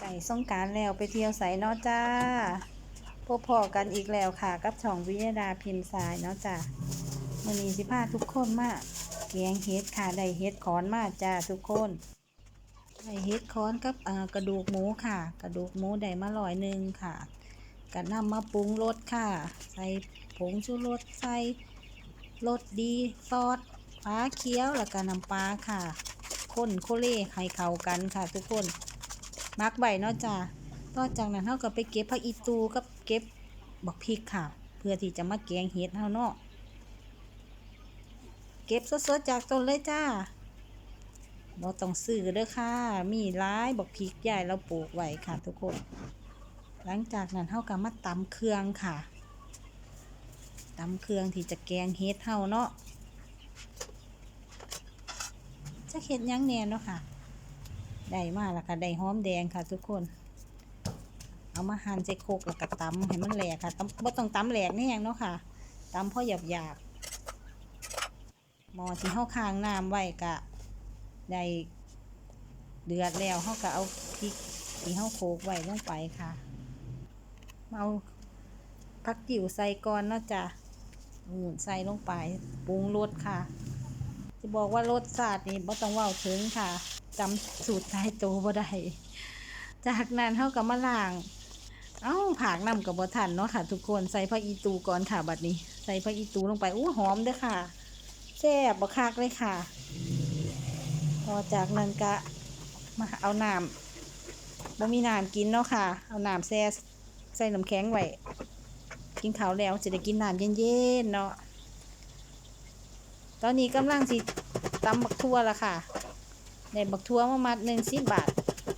ไก่ส่งการแล้วไปเที่ยวใส่เนาะจ้า พบพอกันอีกแล้วค่ะ กับช่องวิยดาพิมพ์สายเนาะจ้ามื่อนี้สิพาทุกคนมากแกงเฮ็ดค่ะได้เฮ็ดขอนมาจ้าทุกคนได้เฮ็ดขอนกับกระดูกหมูค่ะ กระดูกหมูได้มาลอยหนึ่งค่ะก็นำมาปรุงรสค่ะ ใส่ผงชูรสใส่รสดีซอสฟ้าเคี้ยวแล้วก็น้ำปลาค่ะคนโคเล่ให้เข้ากันค่ะทุกคน มักใบเนาะจ้าต่อจากนั้นเราก็ไปเก็บผักอีตูกับเก็บบักพริกค่ะ เพื่อที่จะมาแกงเห็ดเฮาเนาะเก็บสดๆจากต้นเลยจ้าบ่ต้องซื้อเด้อค่ะ มีร้ายบักพริกใหญ่เราปลูกไว้ค่ะ ทุกคน หลังจากนั้นเฮาก็มาตำเครื่องค่ะตำเครื่องที่จะแกงเห็ดเฮาเนาะจะเห็ดยังแน่เนาะค่ะ ได้มาแล้วค่ะได้หอมแดงค่ะ ทุกคน เอามาหั่นใส่โคกแล้วก็ตำให้มันแหลกค่ะตำบ่ต้องตำแหลกนี่ยังเนาะค่ะตำพอหยาบหยาบหมอที่เฮาค้างน้ำไว้ก็ได้เดือดแล้วเฮาก็เอาพริกที่เฮาโขลกไว้ลงไปค่ะมาเอาผักติ๋วใส่ก่อนเนาะจ้ะอืมใส่ลงไปปรุงรสค่ะ จะบอกว่ารสชาตินี่บ่ต้องว้าถึงค่ะ จำสูตรตายตัวบ่ได้จากนั้นเฮาก็มาล้าง เอ้าผากน้ำกับบ่ทันเนาะค่ะ ทุกคนใส่ผักอีตูก่อนค่ะบัดนี้ ใส่ผักอีตูลงไปอู้หอมเด้อค่ะแซ่บบักคักเลยค่ะ พอจากนั้นก็มาเอาน้ำบ่มีน้ำกินเนาะค่ะ เอาน้ำแซ่ใส่น้ำแข็งไว้กินข้าวแล้วจะได้กินน้ำเย็นๆเนาะตอนนี้กำลังสิตำบักทั่วละค่ะ ได้บักทั่วมามัดหนึ่งสิบบาท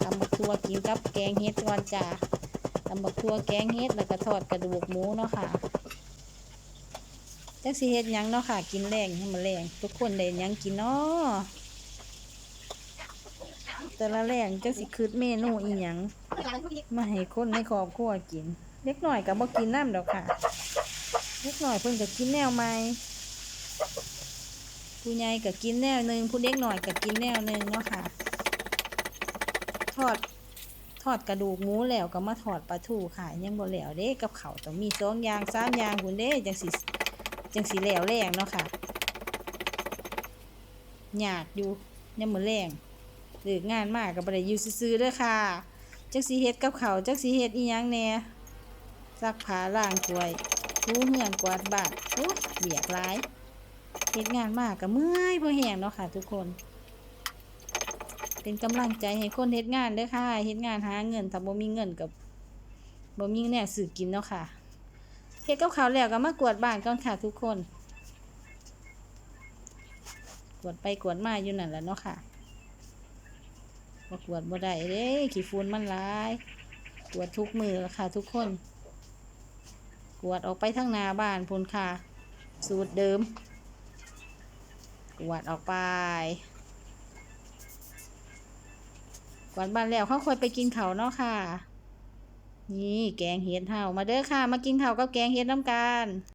ตำบักทั่วกินกับแกงเฮ็ดก่อนจ้าตำบักทั่วแกงเฮ็ดแล้วก็ทอดกระดูกหมูเนาะค่ะจักสิเฮ็ดยังเนาะค่ะ กินแรงให้มันแรงทุกคนได้ยังกินเนาะแต่ละแรงจักสิคืดเมนูอีหยังมาให้คนในครอบครัวกินเล็กหน่อยก็บ่กินน้ำดอกค่ะเล็กหน่อยเพิ่นก็กินแนวใหม่ ผู้ใหญ่ก็กินแนวหนึ่งผู้เด็กหน่อยก็กินแนวหนึ่งเนาะค่ะ ทอดทอดกระดูกหมูแล้วก็มาทอดปลาทูค่ะยังบ่แล้วเด้กับเขาต้องมีสองอย่างสามอย่างคุณเด้จังสิจังสิแล้วแรงเนาะค่ะหยาดอยู่ยังมือแรงเลิกงานมากก็บ่ได้อยู่ซื่อๆเด้อค่ะจักสิเฮ็ดกับเขาจักสิเฮ็ดอีหยังแหน่ซักผ้าล้างถ้วยถูเฮือนกวาดบานโอ้เบียกหลาย เฮ็ดงานมากก็เมื่อยพอแห้งเนาะค่ะ ทุกคน เป็นกำลังใจให้คนเฮ็ดงานเด้อค่ะเฮ็ดงานหาเงินถ้าบ่มีเงินกับบ่มีแนวซื้อกินเนาะค่ะเฮ็ดกับข้าวแล้วก็มากวดบ้านก่อนค่ะ ทุกคน กวดไปกวดมาอยู่นั่นแหละเนาะค่ะบ่กวดบ่ได้เด้ขี้ฝุ่นมันหลายกวดทุกมือละค่ะ ทุกคน กวดออกไปทางหน้าบ้านพุ่นค่ะ สูตรเดิม กวาดออกไป กวาดบ้านแล้วเขาค่อยไปกินเขาเนาะค่ะ นี่แกงเห็ดเห่ามาเด้อค่ะ มากินเขากับแกงเห็ดน้ำกัน